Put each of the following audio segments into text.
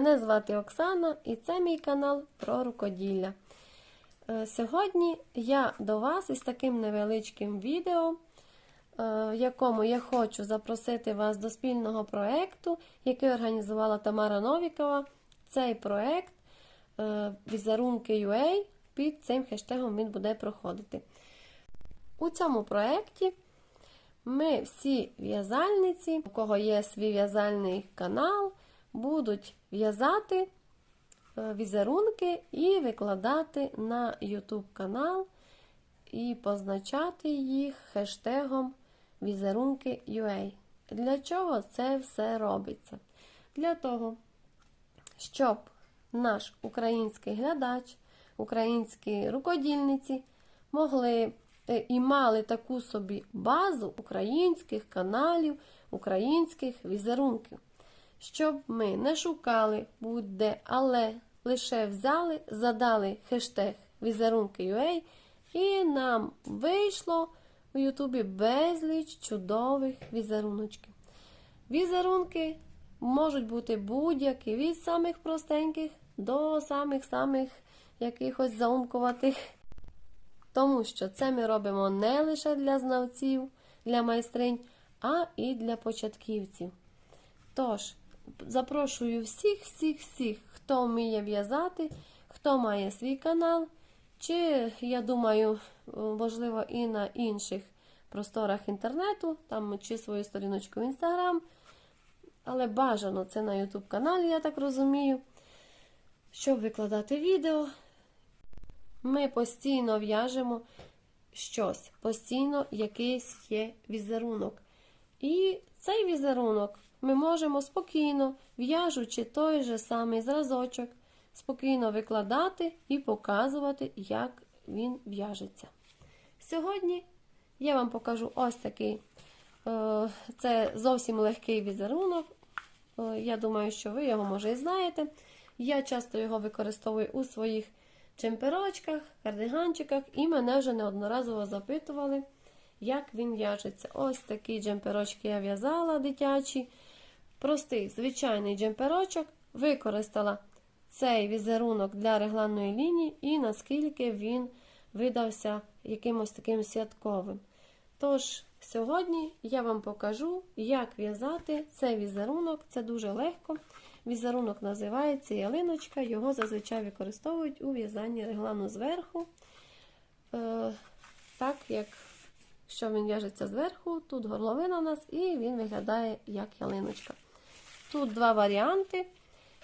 Мене звати Оксана і це мій канал про рукоділля. Е, Сьогодні я до вас із таким невеличким відео, е, в якому я хочу запросити вас до спільного проєкту, який організувала Тамара Новікова. Цей проєкт е, візерунки UA під цим хештегом він буде проходити. У цьому проєкті ми всі в'язальниці, у кого є свій в'язальний канал, будуть в'язати е, візерунки і викладати на YouTube канал і позначати їх хештегом візерунки UA. Для чого це все робиться? Для того, щоб наш український глядач, українські рукодільниці могли е, і мали таку собі базу українських каналів, українських візерунків. Щоб ми не шукали будь-де, але лише взяли, задали хештег візерунки.ua і нам вийшло у Ютубі безліч чудових візеруночків. Візерунки можуть бути будь-які, від самих простеньких до самих-самих якихось заумкуватих. Тому що це ми робимо не лише для знавців, для майстринь, а і для початківців. Тож, запрошую всіх, всіх, всіх, хто вміє в'язати, хто має свій канал, чи, я думаю, можливо, і на інших просторах інтернету, там чи свою сторіночку в інстаграм. Але бажано це на YouTube каналі, я так розумію, щоб викладати відео. Ми постійно в'яжемо щось, постійно якийсь є візерунок. І цей візерунок ми можемо спокійно, в'яжучи той же самий зразочок, спокійно викладати і показувати, як він в'яжеться. Сьогодні я вам покажу ось такий. е, Це зовсім легкий візерунок. Е, Я думаю, що ви його може і знаєте. Я часто його використовую у своїх чемперочках, кардиганчиках, і мене вже неодноразово запитували, як він в'яжеться. Ось такі джемперочки я в'язала дитячі. Простий, звичайний джемперочок. Використала цей візерунок для регланної лінії, і наскільки він видався якимось таким святковим. Тож, сьогодні я вам покажу, як в'язати цей візерунок. Це дуже легко. Візерунок називається ялиночка, його зазвичай використовують у в'язанні реглану зверху. Е, так, як що він в'яжеться зверху, тут горловина у нас, і він виглядає як ялиночка. Тут два варіанти.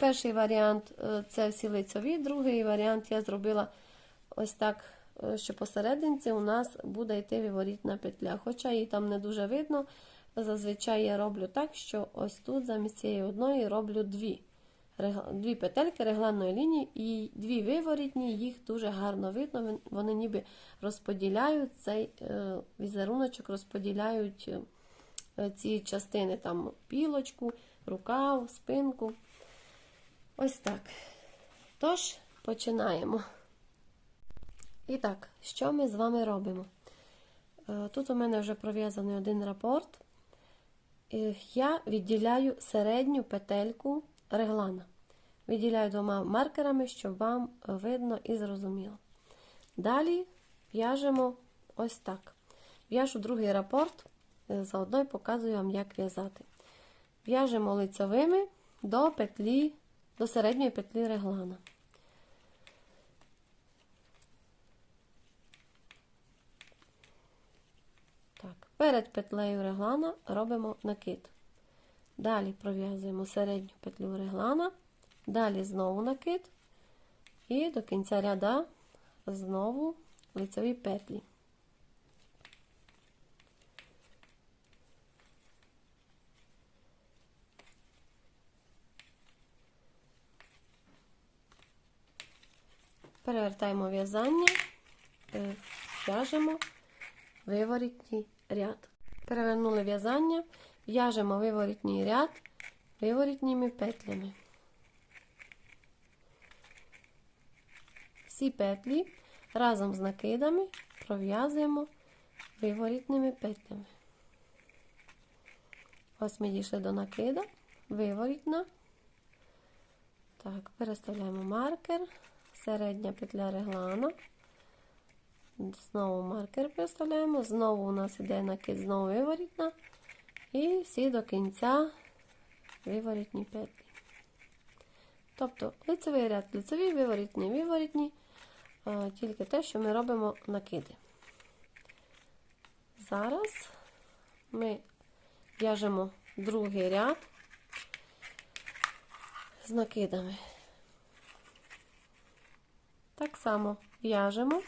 Перший варіант е, це всі лицьові, другий варіант я зробила ось так, е, що посерединці у нас буде йти виворітна петля. Хоча її там не дуже видно. Зазвичай я роблю так, що ось тут замість цієї одної роблю дві дві петельки регланної лінії і дві виворітні, їх дуже гарно видно. Вони ніби розподіляють цей е, візеруночок, розподіляють ці частини, там пілочку, рукав, спинку. Ось так. Тож, починаємо. І так, що ми з вами робимо? Е, тут у мене вже пров'язаний один рапорт. Я відділяю середню петельку реглана. Відділяю двома маркерами, щоб вам видно і зрозуміло. Далі в'яжемо ось так. В'яжу другий рапорт, заодно й показую вам, як в'язати. В'яжемо лицевими до петлі, до середньої петлі реглана. Так, Перед петлею реглана робимо накид. Далі пров'язуємо середню петлю реглана, далі знову накид, і до кінця ряда знову лицеві петлі. Перевертаємо в'язання, е, в'яжемо виворітній ряд. Перевернули в'язання. В'яжемо виворітній ряд виворітніми петлями. Всі петлі разом з накидами пров'язуємо виворітними петлями. Ось ми дійшли до накида, виворітна, Так, переставляємо маркер, середня петля реглана. Знову маркер переставляємо, знову у нас іде накид, знову виворітна. І всі до кінця виворітні петлі. Тобто лицевий ряд, лицеві, виворітні, виворітні, е, тільки те, що ми робимо накиди. Зараз ми в'яжемо другий ряд з накидами. Так само в'яжемо.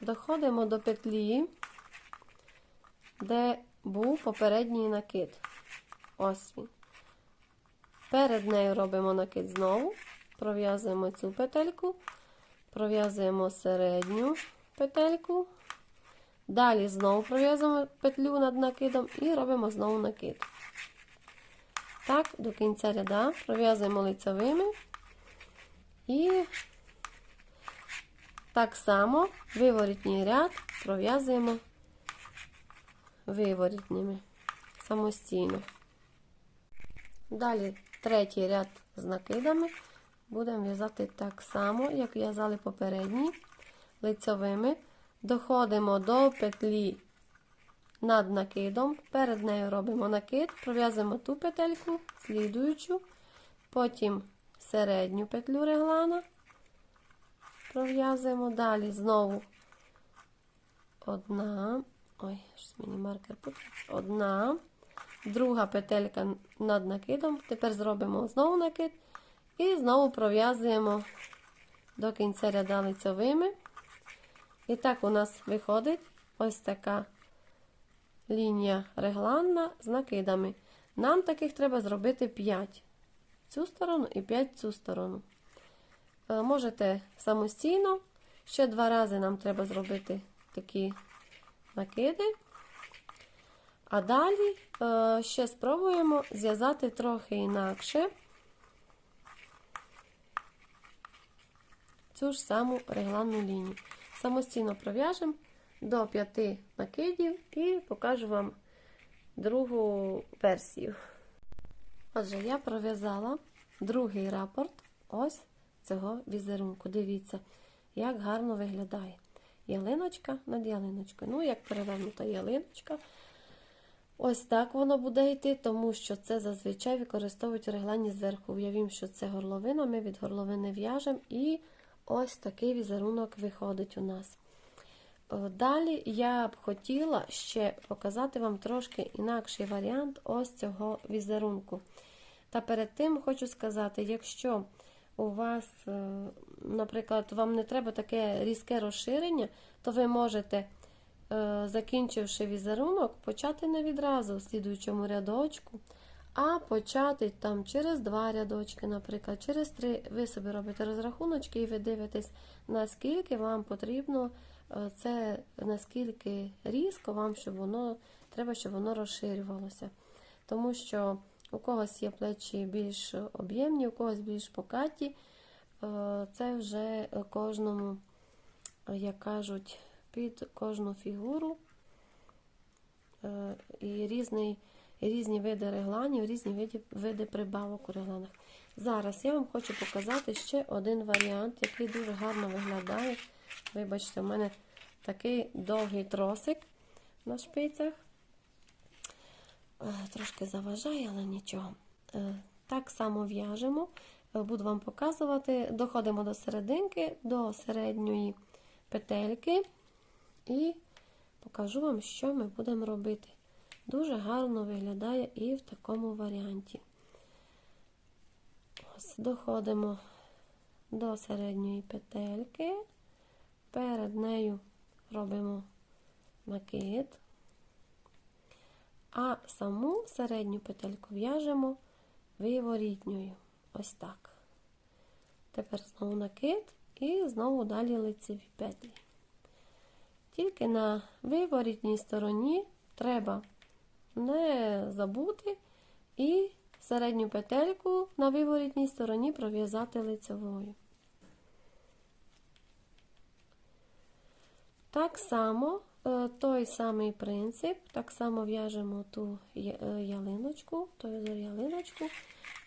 Доходимо до петлі, де був попередній накид. Ось він. Перед нею робимо накид знову, пров'язуємо цю петельку, пров'язуємо середню петельку. Далі знову пров'язуємо петлю над накидом і робимо знову накид. Так, до кінця ряда пров'язуємо лицевими і так само виворітній ряд пров'язуємо виворітніми самостійно. Далі третій ряд з накидами будемо в'язати так само, як в'язали попередні лицевими. Доходимо до петлі над накидом, перед нею робимо накид, пров'язуємо ту петельку, слідуючу, потім середню петлю реглана, пров'язуємо. Далі знову одна, ой, мені маркер путається, одна, друга петелька над накидом, тепер зробимо знову накид і знову пров'язуємо до кінця ряда лицевими. І так у нас виходить ось така лінія регланна з накидами. Нам таких треба зробити 5 цю сторону і 5 цю сторону. Е, Можете самостійно, ще два рази нам треба зробити такі накиди. А далі е, ще спробуємо зв'язати трохи інакше цю ж саму регланну лінію. Самостійно пров'яжемо до 5 накидів і покажу вам другу версію. Отже, я пров'язала другий рапорт ось цього візерунку. Дивіться, як гарно виглядає. Ялиночка над ялиночкою. Ну, як перевернута ялиночка. Ось так воно буде йти, тому що це зазвичай використовують реглані зверху. Уявімо, що це горловина, ми від горловини в'яжемо і ось такий візерунок виходить у нас. Далі я б хотіла ще показати вам трошки інакший варіант ось цього візерунку. Та перед тим хочу сказати, якщо у вас, наприклад, вам не треба таке різке розширення, то ви можете, закінчивши візерунок, почати не відразу в слідуючому рядочку, а почати там через два рядочки, наприклад, через три. Ви собі робите розрахуночки і ви дивитесь, наскільки вам потрібно це наскільки різко вам, щоб воно треба, щоб воно розширювалося. Тому що у когось є плечі більш об'ємні, у когось більш покаті. Це вже кожному, як кажуть, під кожну фігуру і різний, різні види регланів, різні види, види прибавок у регланах. Зараз я вам хочу показати ще один варіант, який дуже гарно виглядає. Вибачте, в мене такий довгий тросик на шпицях. Трошки заважає, але нічого. Так само в'яжемо, буду вам показувати, доходимо до серединки, до середньої петельки і покажу вам, що ми будемо робити. Дуже гарно виглядає і в такому варіанті. Ось, Доходимо до середньої петельки, перед нею робимо накид, а саму середню петельку в'яжемо виворітньою. Ось так. Тепер знову накид і знову далі лицеві петлі. Тільки на виворітній стороні треба не забути і середню петельку на виворітній стороні пров'язати лицевою. Так само е, той самий принцип, так само в'яжемо ту е, ялиночку, узор ялиночку,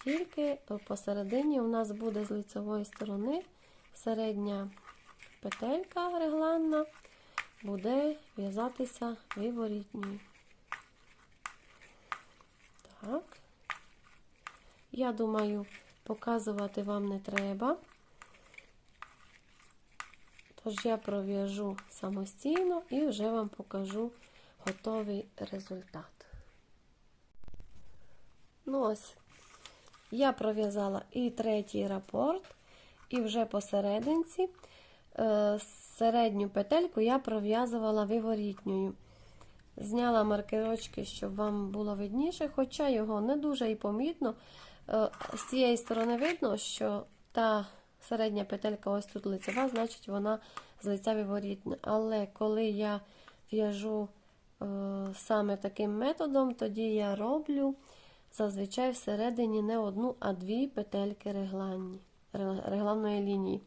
тільки е, посередині у нас буде з лицевої сторони середня петелька регланна, буде в'язатися виворітньою. Так. Я думаю, показувати вам не треба. Тож я пров'яжу самостійно і вже вам покажу готовий результат. Ну ось, я пров'язала і третій рапорт, і вже посерединці е, середню петельку я пров'язувала виворітньою. Зняла маркерочки, щоб вам було видніше, хоча його не дуже і помітно. Е, З цієї сторони видно, що та середня петелька ось тут лицева, значить вона з лиця виворітна. Але коли я в'яжу е, саме таким методом, тоді я роблю зазвичай всередині не одну, а дві петельки регланні, регланної лінії.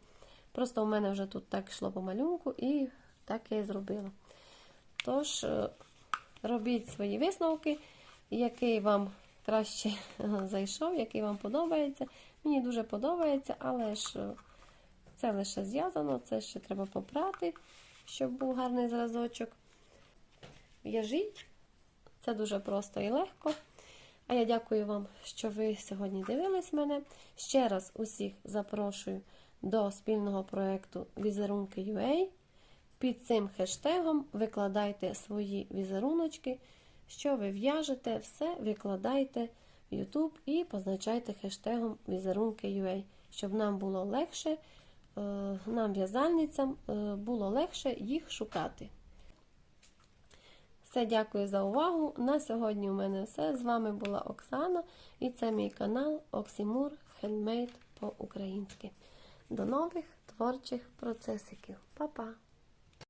Просто у мене вже тут так йшло по малюнку, і так я і зробила. Тож, е, робіть свої висновки, який вам краще зайшов, який вам подобається. Мені дуже подобається, але ж е, це лише зв'язано, це ще треба попрати, щоб був гарний зразочок. В'яжіть, це дуже просто і легко. А я дякую вам, що ви сьогодні дивились мене. Ще раз усіх запрошую до спільного проєкту Візерунки UA. Під цим хештегом викладайте свої візеруночки. Що ви в'яжете, все викладайте в YouTube і позначайте хештегом візерунки.ua, щоб нам було легше, е, нам в'язальницям е, було легше їх шукати. Все, дякую за увагу. На сьогодні у мене все. З вами була Оксана і це мій канал Оксімур Хендмейд по-українськи. До нових творчих процесиків. Па-па!